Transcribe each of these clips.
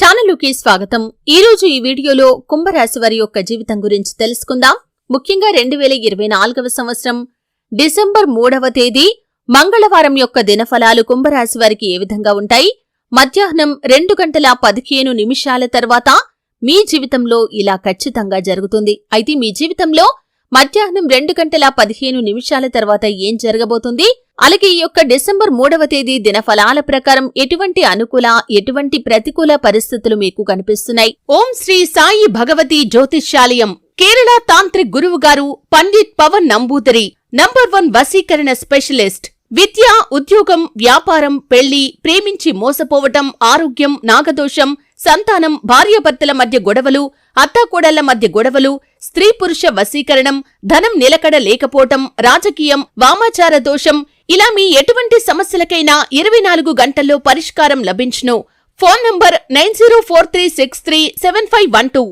ఛానలుకి స్వాగతం. ఈరోజు ఈ వీడియోలో కుంభరాశి వారి యొక్క జీవితం గురించి తెలుసుకుందాం. ముఖ్యంగా రెండు వేల ఇరవై నాలుగవ సంవత్సరం డిసెంబర్ మూడవ తేదీ మంగళవారం యొక్క దినఫలాలు కుంభరాశి వారికి ఏ విధంగా ఉంటాయి? మధ్యాహ్నం రెండు గంటల పదిహేను నిమిషాల తర్వాత మీ జీవితంలో ఇలా ఖచ్చితంగా జరుగుతుంది. అయితే మీ జీవితంలో మధ్యాహ్నం రెండు గంటల పదిహేను నిమిషాల తర్వాత ఏం జరగబోతుంది? అలాగే ఈ యొక్క డిసెంబర్ మూడవ తేదీ దినఫలాల ప్రకారం ఎటువంటి అనుకూల ఎటువంటి ప్రతికూల పరిస్థితులు మీకు కనిపిస్తున్నాయి? ఓం శ్రీ సాయి భగవతి జ్యోతిష్యాలయం కేరళ తాంత్రిక్ గురువు గారు పండిత్ పవన్ నంబూదరి నంబర్ వన్ వసీకరణ స్పెషలిస్ట్ విద్య ఉద్యోగం వ్యాపారం పెళ్ళి ప్రేమించి మోసపోవటం ఆరోగ్యం నాగదోషం సంతానం భార్యాభర్తల మధ్య గొడవలు అత్తాకోడళ్ళ మధ్య గొడవలు స్త్రీ పురుష వశీకరణం ధనం నిలకడ లేకపోవటం రాజకీయం వామాచార దోషం ఇలా మీ ఎటువంటి సమస్యలకైనా ఇరవై నాలుగు గంటల్లో పరిష్కారం లభించును. Phone number nine zero four three six three seven five one two.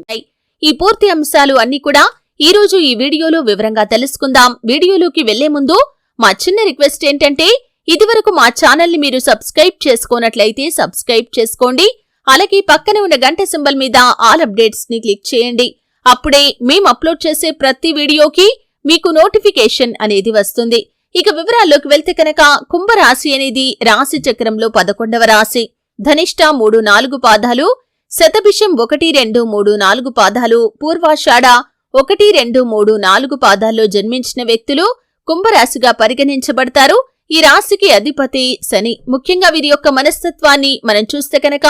ఈ పూర్తి అంశాలు అన్ని కూడా ఈ రోజు ఈ వీడియోలో వివరంగా తెలుసుకుందాం. వీడియోలోకి వెళ్ళే ముందు మా చిన్న రిక్వెస్ట్ ఏంటంటే ఇదివరకు మా ఛానల్ని మీరు సబ్స్క్రైబ్ చేసుకోనట్లయితే సబ్స్క్రైబ్ చేసుకోండి. అలాగే పక్కనే ఉన్న గంట సింబల్ మీద ఆల్ అప్డేట్స్ని క్లిక్ చేయండి. అప్పుడే మేము అప్లోడ్ చేసే ప్రతి వీడియోకి మీకు నోటిఫికేషన్ అనేది వస్తుంది. ఇక వివరాల్లోకి వెళ్తే కనుక కుంభరాశి అనేది రాశి చక్రంలో పదకొండవ రాశి. ధనిష్ట మూడు నాలుగు పాదాలు శతభిషం ఒకటి రెండు మూడు నాలుగు పాదాలు పూర్వాషాఢ ఒకటి రెండు మూడు నాలుగు పాదాల్లో జన్మించిన వ్యక్తులు కుంభరాశిగా పరిగణించబడతారు. ఈ రాశికి అధిపతి శని. ముఖ్యంగా వీరి యొక్క మనస్తత్వాన్ని మనం చూస్తే కనుక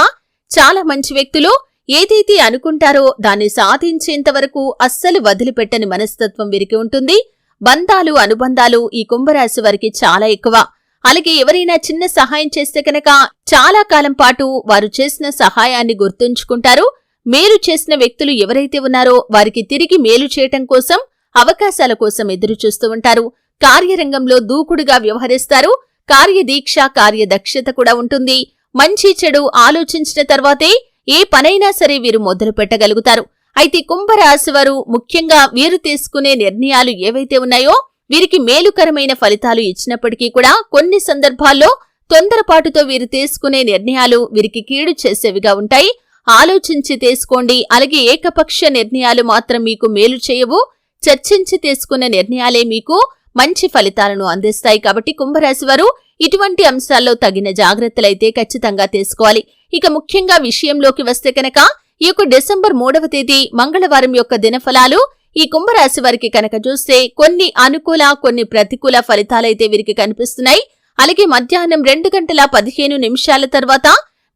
చాలా మంచి వ్యక్తులు. ఏదైతే అనుకుంటారో దాన్ని సాధించేంతవరకు అస్సలు వదిలిపెట్టని మనస్తత్వం వీరికి ఉంటుంది. బంధాలు అనుబంధాలు ఈ కుంభరాశి వారికి చాలా ఎక్కువ. అలాగే ఎవరైనా చిన్న సహాయం చేస్తే కనుక చాలా కాలం పాటు వారు చేసిన సహాయాన్ని గుర్తుంచుకుంటారు. మేలు చేసిన వ్యక్తులు ఎవరైతే ఉన్నారో వారికి తిరిగి మేలు చేయటం కోసం అవకాశాల కోసం ఎదురు చూస్తూ ఉంటారు. కార్యరంగంలో దూకుడుగా వ్యవహరిస్తారు. కార్యదీక్ష కార్యదక్షత కూడా ఉంటుంది. మంచి చెడు ఆలోచించిన తర్వాతే ఏ పనైనా సరే వీరు మొదలు పెట్టగలుగుతారు. అయితే కుంభరాశి వారు ముఖ్యంగా వీరు తీసుకునే నిర్ణయాలు ఏవైతే ఉన్నాయో వీరికి మేలుకరమైన ఫలితాలు ఇచ్చినప్పటికీ కూడా కొన్ని సందర్భాల్లో తొందరపాటుతో వీరు తీసుకునే నిర్ణయాలు వీరికి కీడు చేసేవిగా ఉంటాయి. ఆలోచించి తీసుకోండి. అలాగే ఏకపక్ష నిర్ణయాలు మాత్రం మీకు మేలు చేయవు. చర్చించి తీసుకున్న నిర్ణయాలే మీకు మంచి ఫలితాలను అందిస్తాయి. కాబట్టి కుంభరాశి వారు ఇటువంటి అంశాల్లో తగిన జాగ్రత్తలైతే ఖచ్చితంగా తీసుకోవాలి. ఇక ముఖ్యంగా విషయంలోకి వస్తే కనుక ఈ యొక్క డిసెంబర్ మూడవ తేదీ మంగళవారం యొక్క దినఫలాలు ఈ కుంభరాశి వారికి కనుక చూస్తే కొన్ని అనుకూల కొన్ని ప్రతికూల ఫలితాలైతే వీరికి కనిపిస్తున్నాయి. అలాగే మధ్యాహ్నం రెండు గంటల పదిహేను నిమిషాల తర్వాత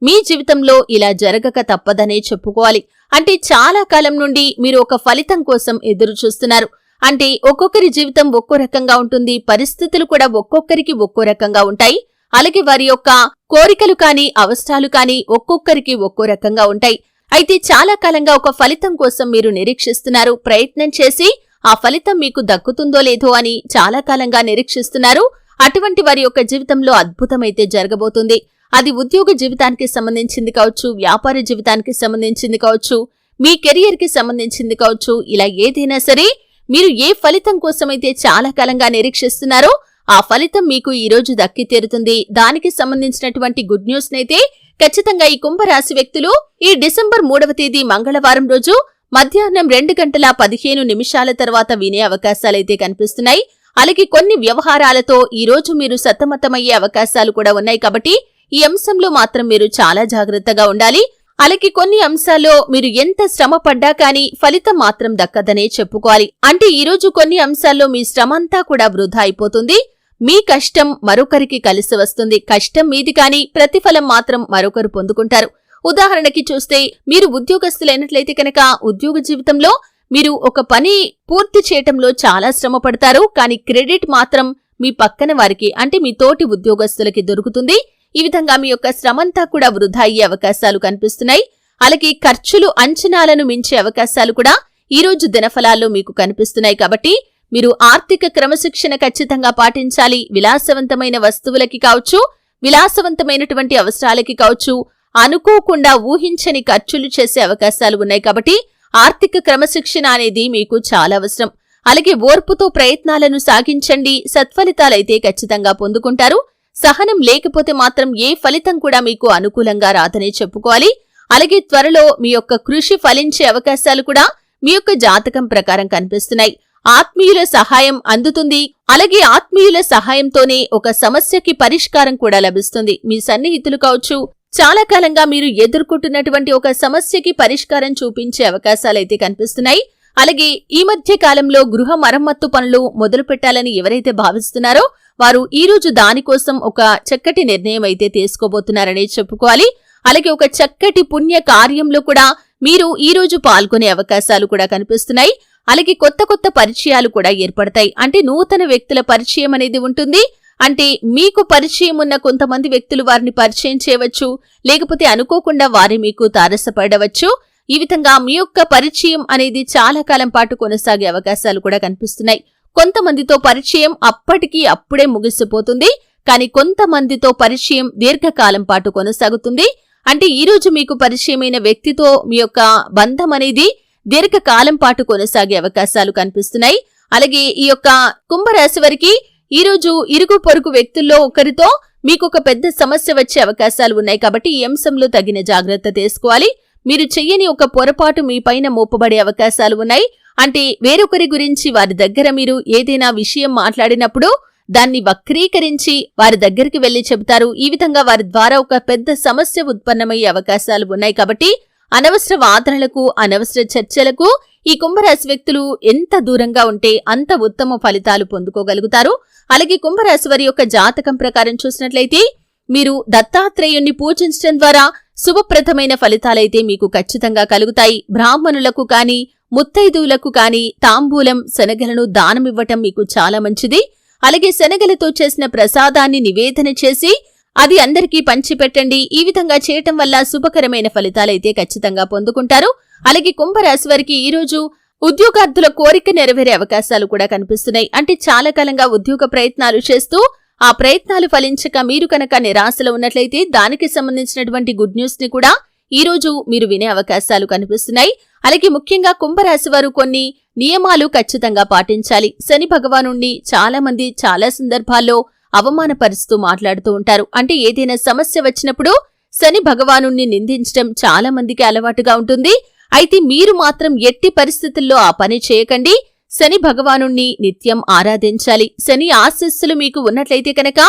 మీ జీవితంలో ఇలా జరగక తప్పదనే చెప్పుకోవాలి. అంటే చాలా కాలం నుండి మీరు ఒక ఫలితం కోసం ఎదురు చూస్తున్నారు. అంటే ఒక్కొక్కరి జీవితం ఒక్కో రకంగా ఉంటుంది పరిస్థితులు కూడా ఒక్కొక్కరికి ఒక్కో రకంగా ఉంటాయి. అలాగే వారి యొక్క కోరికలు కానీ అవసరాలు కానీ ఒక్కొక్కరికి ఒక్కో రకంగా ఉంటాయి. అయితే చాలా కాలంగా ఒక ఫలితం కోసం మీరు నిరీక్షిస్తున్నారు. ప్రయత్నం చేసి ఆ ఫలితం మీకు దక్కుతుందో లేదో అని చాలా కాలంగా నిరీక్షిస్తున్నారు. అటువంటి వారి యొక్క జీవితంలో అద్భుతమైతే జరగబోతుంది. అది ఉద్యోగ జీవితానికి సంబంధించింది కావచ్చు వ్యాపార జీవితానికి సంబంధించింది కావచ్చు మీ కెరియర్కి సంబంధించింది కావచ్చు ఇలా ఏదైనా సరే మీరు ఏ ఫలితం కోసమైతే చాలా కాలంగా నిరీక్షిస్తున్నారో ఆ ఫలితం మీకు ఈ రోజు దక్కి తీరుతుంది. దానికి సంబంధించినటువంటి గుడ్ న్యూస్ నైతే ఖచ్చితంగా ఈ కుంభరాశి వ్యక్తులు ఈ డిసెంబర్ మూడవ తేదీ మంగళవారం రోజు మధ్యాహ్నం రెండు గంటల పదిహేను నిమిషాల తర్వాత వినే అవకాశాలైతే కనిపిస్తున్నాయి. అలాగే కొన్ని వ్యవహారాలతో ఈ రోజు మీరు సతమతమయ్యే అవకాశాలు కూడా ఉన్నాయి కాబట్టి ఈ అంశంలో మాత్రం మీరు చాలా జాగ్రత్తగా ఉండాలి. అలాగే కొన్ని అంశాల్లో మీరు ఎంత శ్రమ పడ్డా కానీ ఫలితం మాత్రం దక్కదనే చెప్పుకోవాలి. అంటే ఈ రోజు కొన్ని అంశాల్లో మీ శ్రమంతా కూడా వృధా అయిపోతుంది. మీ కష్టం మరొకరికి కలిసి వస్తుంది. కష్టం మీది కాని ప్రతిఫలం మాత్రం మరొకరు పొందుకుంటారు. ఉదాహరణకి చూస్తే మీరు ఉద్యోగస్తులైనట్లయితే కనుక ఉద్యోగ జీవితంలో మీరు ఒక పని పూర్తి చేయటంలో చాలా శ్రమ పడతారు. కానీ క్రెడిట్ మాత్రం మీ పక్కన వారికి అంటే మీ తోటి ఉద్యోగస్తులకి దొరుకుతుంది. ఈ విధంగా మీ యొక్క శ్రమంతా కూడా వృధా అయ్యే అవకాశాలు కనిపిస్తున్నాయి. అలాగే ఖర్చులు అంచనాలను మించే అవకాశాలు కూడా ఈ రోజు దినఫలాల్లో మీకు కనిపిస్తున్నాయి. కాబట్టి మీరు ఆర్థిక క్రమశిక్షణ ఖచ్చితంగా పాటించాలి విలాసవంతమైన వస్తువులకి కావచ్చు విలాసవంతమైనటువంటి అవసరాలకి కావచ్చు అనుకోకుండా ఊహించని ఖర్చులు చేసే అవకాశాలు ఉన్నాయి కాబట్టి ఆర్థిక క్రమశిక్షణ అనేది మీకు చాలా అవసరం. అలాగే ఓర్పుతో ప్రయత్నాలను సాగించండి సత్ఫలితాలైతే ఖచ్చితంగా పొందుకుంటారు. సహనం లేకపోతే మాత్రం ఏ ఫలితం కూడా మీకు అనుకూలంగా రాదనే చెప్పుకోవాలి. అలాగే త్వరలో మీ యొక్క కృషి ఫలించే అవకాశాలు కూడా మీ యొక్క జాతకం ప్రకారం కనిపిస్తున్నాయి. ఆత్మీయుల సహాయం అందుతుంది. అలాగే ఆత్మీయుల సహాయంతోనే ఒక సమస్యకి పరిష్కారం కూడా లభిస్తుంది. మీ సన్నిహితులు కావచ్చు చాలా కాలంగా మీరు ఎదుర్కొంటున్నటువంటి ఒక సమస్యకి పరిష్కారం చూపించే అవకాశాలైతే కనిపిస్తున్నాయి. అలాగే ఈ మధ్య కాలంలో గృహ మరమ్మత్తు పనులు మొదలు పెట్టాలని ఎవరైతే భావిస్తున్నారో వారు ఈ రోజు దానికోసం ఒక చక్కటి నిర్ణయం అయితే తీసుకోబోతున్నారనే చెప్పుకోవాలి. అలాగే ఒక చక్కటి పుణ్య కార్యంలో కూడా మీరు ఈ రోజు పాల్గొనే అవకాశాలు కూడా కనిపిస్తున్నాయి. అలాగే కొత్త కొత్త పరిచయాలు కూడా ఏర్పడతాయి. అంటే నూతన వ్యక్తుల పరిచయం అనేది ఉంటుంది. అంటే మీకు పరిచయం ఉన్న కొంతమంది వ్యక్తులు వారిని పరిచయం చేయవచ్చు. లేకపోతే అనుకోకుండా వారి మీకు తారసపడవచ్చు. ఈ విధంగా మీ యొక్క పరిచయం అనేది చాలా కాలం పాటు కొనసాగే అవకాశాలు కూడా కనిపిస్తున్నాయి. కొంతమందితో పరిచయం అప్పటికి అప్పుడే ముగిసిపోతుంది. కానీ కొంతమందితో పరిచయం దీర్ఘకాలం పాటు కొనసాగుతుంది. అంటే ఈ రోజు మీకు పరిచయమైన వ్యక్తితో మీ యొక్క బంధం అనేది దీర్ఘకాలం పాటు కొనసాగే అవకాశాలు కనిపిస్తున్నాయి. అలాగే ఈ యొక్క కుంభరాశి వారికి ఈ రోజు ఇరుగు పొరుగు వ్యక్తుల్లో ఒకరితో మీకు ఒక పెద్ద సమస్య వచ్చే అవకాశాలు ఉన్నాయి కాబట్టి ఈ అంశంలో తగిన జాగ్రత్త తీసుకోవాలి. మీరు చెయ్యని ఒక పొరపాటు మీ పైన మోపబడే అవకాశాలు ఉన్నాయి. అంటే వేరొకరి గురించి వారి దగ్గర మీరు ఏదైనా విషయం మాట్లాడినప్పుడు దాన్ని వక్రీకరించి వారి దగ్గరికి వెళ్ళి చెబుతారు. ఈ విధంగా వారి ద్వారా ఒక పెద్ద సమస్య ఉత్పన్నమయ్యే అవకాశాలు ఉన్నాయి కాబట్టి అనవసర వాదనలకు అనవసర చర్చలకు ఈ కుంభరాశి వ్యక్తులు ఎంత దూరంగా ఉంటే అంత ఉత్తమ ఫలితాలు పొందుకోగలుగుతారు. అలాగే కుంభరాశి వారి యొక్క జాతకం ప్రకారం చూసినట్లయితే మీరు దత్తాత్రేయుణ్ణి పూజించడం ద్వారా శుభప్రదమైన ఫలితాలైతే మీకు ఖచ్చితంగా కలుగుతాయి. బ్రాహ్మణులకు కాని ముత్తైదువులకు కాని తాంబూలం శనగలను దానమివ్వటం మీకు చాలా మంచిది. అలాగే శనగలతో చేసిన ప్రసాదాన్ని నివేదన చేసి అది అందరికీ పంచిపెట్టండి. ఈ విధంగా చేయటం వల్ల శుభకరమైన ఫలితాలైతే ఖచ్చితంగా పొందుకుంటారు. అలాగే కుంభరాశి వారికి ఈరోజు ఉద్యోగార్థుల కోరిక నెరవేరే అవకాశాలు కూడా కనిపిస్తున్నాయి. అంటే చాలా కాలంగా ఉద్యోగ ప్రయత్నాలు చేస్తూ ఆ ప్రయత్నాలు ఫలించక మీరు కనుక నిరాశలో ఉన్నట్లయితే దానికి సంబంధించినటువంటి గుడ్ న్యూస్ని కూడా ఈ రోజు మీరు వినే అవకాశాలు కనిపిస్తున్నాయి. అలాగే ముఖ్యంగా కుంభరాశి వారు కొన్ని నియమాలు ఖచ్చితంగా పాటించాలి. శని భగవానుణ్ణి చాలా మంది చాలా సందర్భాల్లో అవమానపరుస్తూ మాట్లాడుతూ ఉంటారు. అంటే ఏదైనా సమస్య వచ్చినప్పుడు శని భగవాను నిందించడం చాలా మందికి అలవాటుగా ఉంటుంది. అయితే మీరు మాత్రం ఎట్టి పరిస్థితుల్లో ఆ పని చేయకండి. శని భగవాను నిత్యం ఆరాధించాలి. శని ఆశస్సులు మీకు ఉన్నట్లయితే కనుక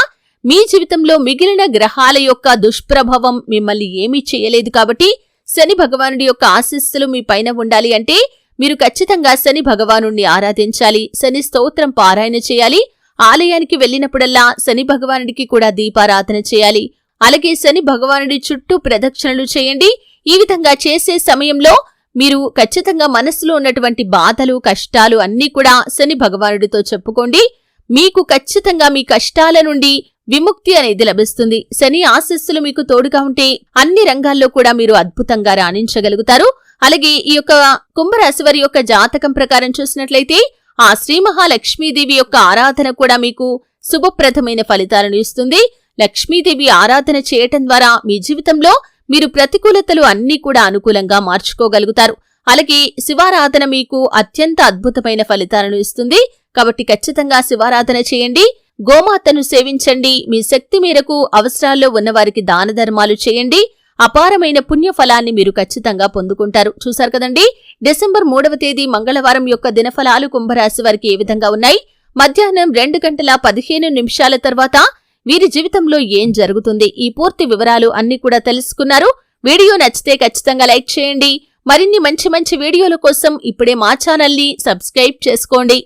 మీ జీవితంలో మిగిలిన గ్రహాల యొక్క దుష్ప్రభావం మిమ్మల్ని ఏమీ చేయలేదు కాబట్టి శని భగవానుడి యొక్క ఆశస్సులు మీ పైన ఉండాలి అంటే మీరు ఖచ్చితంగా శని భగవాను ఆరాధించాలి. శని స్తోత్రం పారాయణ చేయాలి. ఆలయానికి వెళ్ళినప్పుడల్లా శని భగవానుడికి కూడా దీపారాధన చేయాలి. అలాగే శని భగవానుడి చుట్టూ ప్రదక్షిణలు చేయండి. ఈ విధంగా చేసే సమయంలో మీరు ఖచ్చితంగా మనసులో ఉన్నటువంటి బాధలు కష్టాలు అన్నీ కూడా శని భగవానుడితో చెప్పుకోండి. మీకు ఖచ్చితంగా మీ కష్టాల నుండి విముక్తి అనేది లభిస్తుంది. శని ఆశస్సులు మీకు తోడుగా ఉంటే అన్ని రంగాల్లో కూడా మీరు అద్భుతంగా రాణించగలుగుతారు. అలాగే ఈ యొక్క కుంభరాశి వారి యొక్క జాతకం ప్రకారం చూసినట్లయితే ఆ శ్రీ మహాలక్ష్మీదేవి యొక్క ఆరాధన కూడా మీకు శుభప్రదమైన ఫలితాలను ఇస్తుంది. లక్ష్మీదేవి ఆరాధన చేయటం ద్వారా మీ జీవితంలో మీరు ప్రతికూలతలు అన్నీ కూడా అనుకూలంగా మార్చుకోగలుగుతారు. అలాగే శివారాధన మీకు అత్యంత అద్భుతమైన ఫలితాలను ఇస్తుంది. కాబట్టి ఖచ్చితంగా శివారాధన చేయండి. గోమాతను సేవించండి. మీ శక్తి మేరకు అవసరాల్లో ఉన్నవారికి దాన ధర్మాలు చేయండి. అపారమైన పుణ్యఫలాన్ని మీరు ఖచ్చితంగా పొందుకుంటారు. చూశారు కదండి? డిసెంబర్ మూడవ తేదీ మంగళవారం యొక్క దినఫలాలు కుంభరాశి వారికి ఏ విధంగా ఉన్నాయి? మధ్యాహ్నం రెండు గంటల పదిహేను నిమిషాల తర్వాత వీరి జీవితంలో ఏం జరుగుతుంది? ఈ పూర్తి వివరాలు అన్ని కూడా తెలుసుకున్నారు. వీడియో నచ్చితే ఖచ్చితంగా లైక్ చేయండి. మరిన్ని మంచి మంచి వీడియోల కోసం ఇప్పుడే మా ఛానల్ని సబ్స్క్రైబ్ చేసుకోండి.